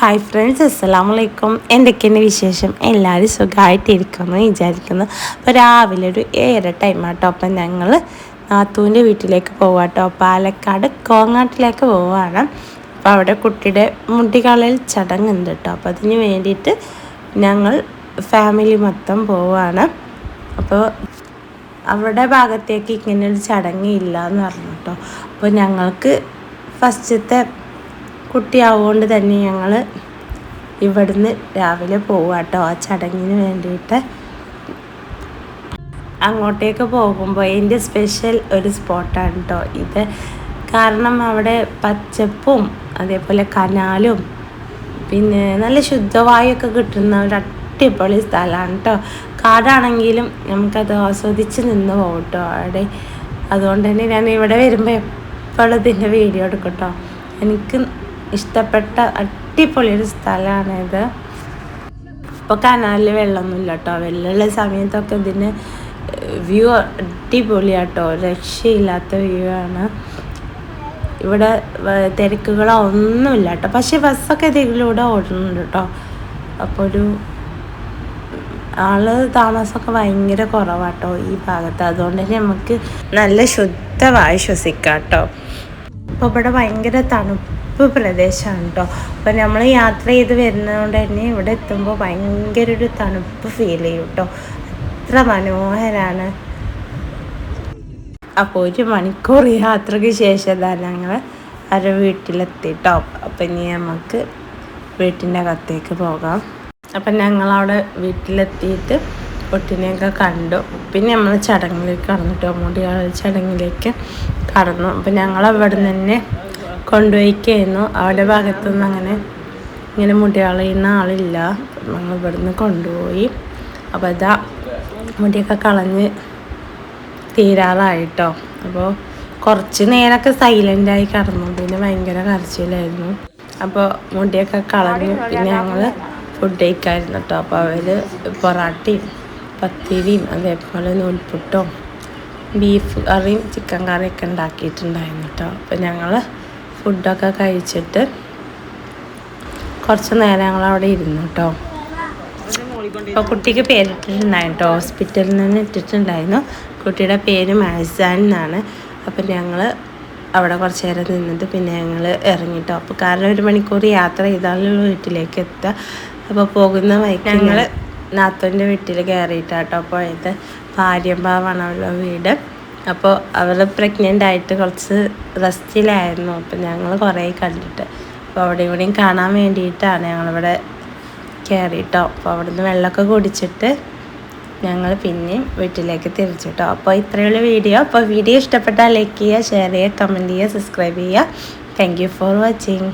Hi friends അസ്സാം വലൈക്കും എന്തൊക്കെയാണ് വിശേഷം എല്ലാവരും സുഖമായിട്ടിരിക്കുമെന്ന് വിചാരിക്കുന്നു. അപ്പോൾ രാവിലെ ഒരു ഏറെ ടൈം ആട്ടോ. അപ്പം ഞങ്ങൾ നാത്തൂന്റെ വീട്ടിലേക്ക് പോവാട്ടോ പാലക്കാട് കോങ്ങാട്ടിലേക്ക് പോവാണ്. അപ്പോൾ അവിടെ കുട്ടിയുടെ മുടികളയിൽ ചടങ്ങുണ്ട് കേട്ടോ അപ്പോൾ അതിന് വേണ്ടിയിട്ട് ഞങ്ങൾ ഫാമിലി മൊത്തം പോവാണ്. അപ്പോൾ അവരുടെ ഭാഗത്തേക്ക് ഇങ്ങനെ ഒരു ചടങ്ങ് ഇല്ല എന്ന് പറഞ്ഞു കേട്ടോ അപ്പോൾ ഞങ്ങൾക്ക് ഫസ്റ്റത്തെ കുട്ടിയാവുകൊണ്ട് തന്നെ ഞങ്ങൾ ഇവിടുന്ന് രാവിലെ പോവുക കേട്ടോ ആ ചടങ്ങിന് വേണ്ടിയിട്ട്. അങ്ങോട്ടേക്ക് പോകുമ്പോൾ എന്റെ സ്പെഷ്യൽ ഒരു സ്പോട്ടാണ് കേട്ടോ ഇത്. കാരണം അവിടെ പച്ചപ്പും അതേപോലെ കനാലും പിന്നെ നല്ല ശുദ്ധവായുവൊക്കെ കിട്ടുന്ന ഒരു അടിപൊളി സ്ഥലമാണ് കേട്ടോ കാടാണെങ്കിലും നമുക്കത് ആസ്വദിച്ച് നിന്ന് പോകും കേട്ടോ അവിടെ. അതുകൊണ്ട് തന്നെ ഞാൻ ഇവിടെ വരുമ്പോൾ എപ്പോഴും ഇതിന്റെ വീഡിയോ എടുക്കും കേട്ടോ എനിക്ക് ഇഷ്ടപ്പെട്ട അടിപൊളി ഒരു സ്ഥലമാണിത് ഇപ്പോൾ കനാലിൽ വെള്ളമൊന്നുമില്ല കേട്ടോ വെള്ളമുള്ള സമയത്തൊക്കെ ഇതിന് വ്യൂ അടിപൊളിയാട്ടോ. രക്ഷയില്ലാത്ത വ്യൂ ആണ്. ഇവിടെ തിരക്കുകളോ ഒന്നുമില്ല കേട്ടോ പക്ഷേ ബസ്സൊക്കെ ഇതിലൂടെ ഓടുന്നുണ്ട് കേട്ടോ അപ്പോൾ ഒരു ആൾ താമസമൊക്കെ ഭയങ്കര കുറവാട്ടോ ഈ ഭാഗത്ത്. അതുകൊണ്ട് തന്നെ നമുക്ക് നല്ല ശുദ്ധമായി ശ്വസിക്കാം കേട്ടോ അപ്പോൾ ഇവിടെ ഭയങ്കര തണുപ്പ് തണുപ്പ് പ്രദേശമാണ് കേട്ടോ അപ്പോൾ നമ്മൾ യാത്ര ചെയ്ത് വരുന്നതുകൊണ്ട് തന്നെ ഇവിടെ എത്തുമ്പോൾ ഭയങ്കര ഒരു തണുപ്പ് ഫീൽ ചെയ്യും കേട്ടോ അത്ര മനോഹരമാണ് അപ്പോൾ ഒരു മണിക്കൂർ യാത്രയ്ക്ക് ശേഷം തന്നെ ഞങ്ങൾ അവരുടെ വീട്ടിലെത്തി കേട്ടോ അപ്പം ഇനി നമുക്ക് വീട്ടിന്റെ അകത്തേക്ക് പോകാം. അപ്പം ഞങ്ങളവിടെ വീട്ടിലെത്തിയിട്ട് ഒട്ടിനെയൊക്കെ കണ്ടു. പിന്നെ നമ്മൾ ചടങ്ങിലേക്ക് കടന്നിട്ടോ മുടി ചടങ്ങിലേക്ക് കടന്നു. അപ്പം ഞങ്ങൾ അവിടെ നിന്ന് തന്നെ കൊണ്ടുപോയിക്കായിരുന്നു. അവളുടെ ഭാഗത്തുനിന്ന് അങ്ങനെ ഇങ്ങനെ മുടി കളയുന്ന ആളില്ല. ഞങ്ങൾ ഇവിടുന്ന് കൊണ്ടുപോയി. അപ്പോൾ ഇതാ മുടിയൊക്കെ കളഞ്ഞ് തീരാറായിട്ടോ. അപ്പോൾ കുറച്ച് നേരമൊക്കെ സൈലന്റായി കിടന്നു. പിന്നെ ഭയങ്കര കരച്ചിലായിരുന്നു. അപ്പോൾ മുടിയൊക്കെ കളഞ്ഞു. പിന്നെ ഞങ്ങൾ ഫുഡ് കഴിക്കായിരുന്നു കേട്ടോ അപ്പോൾ അവർ പൊറാട്ടയും പത്തിരിയും അതേപോലെ നൂൽപുട്ടും ബീഫ് കറിയും ചിക്കൻ കറിയൊക്കെ ഉണ്ടാക്കിയിട്ടുണ്ടായിരുന്നു കേട്ടോ അപ്പോൾ ഞങ്ങൾ ഫുഡൊക്കെ കഴിച്ചിട്ട് കുറച്ച് നേരം ഞങ്ങൾ അവിടെ ഇരുന്നു കേട്ടോ അപ്പോൾ കുട്ടിക്ക് പേരിട്ടിട്ടുണ്ടായിരുന്നു കേട്ടോ ഹോസ്പിറ്റലിൽ നിന്ന് ഇട്ടിട്ടുണ്ടായിരുന്നു. കുട്ടിയുടെ പേര് മാസാൻ എന്നാണ്. അപ്പം ഞങ്ങൾ അവിടെ കുറച്ച് നേരം നിന്നിട്ട് പിന്നെ ഞങ്ങൾ ഇറങ്ങിട്ടോ അപ്പോൾ കാരണം ഒരു മണിക്കൂർ യാത്ര ചെയ്താലുള്ള വീട്ടിലേക്ക് എത്തുക അപ്പോൾ പോകുന്ന വൈകി ഞങ്ങൾ നാത്തോന്റെ വീട്ടിൽ കയറിയിട്ടാട്ടോ പോയത്. ഭാര്യമ്പാവാണ് അവളുടെ വീട്. അപ്പോൾ അവൾ പ്രഗ്നന്റ് ആയിട്ട് കുറച്ച് റെസ്റ്റിലായിരുന്നു അപ്പോൾ ഞങ്ങൾ കുറേ കണ്ടിട്ട്. അപ്പോൾ അവിടെ ഇവിടെയും കാണാൻ വേണ്ടിയിട്ടാണ് ഞങ്ങളിവിടെ കയറിയിട്ടോ അപ്പോൾ അവിടെ നിന്ന് വെള്ളമൊക്കെ കുടിച്ചിട്ട് ഞങ്ങൾ പിന്നെയും വീട്ടിലേക്ക് തിരിച്ചിട്ടോ. അപ്പോൾ ഇത്രയുള്ള വീഡിയോ അപ്പോൾ വീഡിയോ ഇഷ്ടപ്പെട്ടാൽ ലൈക്ക് ചെയ്യുക ഷെയർ ചെയ്യുക കമന്റ് ചെയ്യുക സബ്സ്ക്രൈബ് ചെയ്യുക. Thank for watching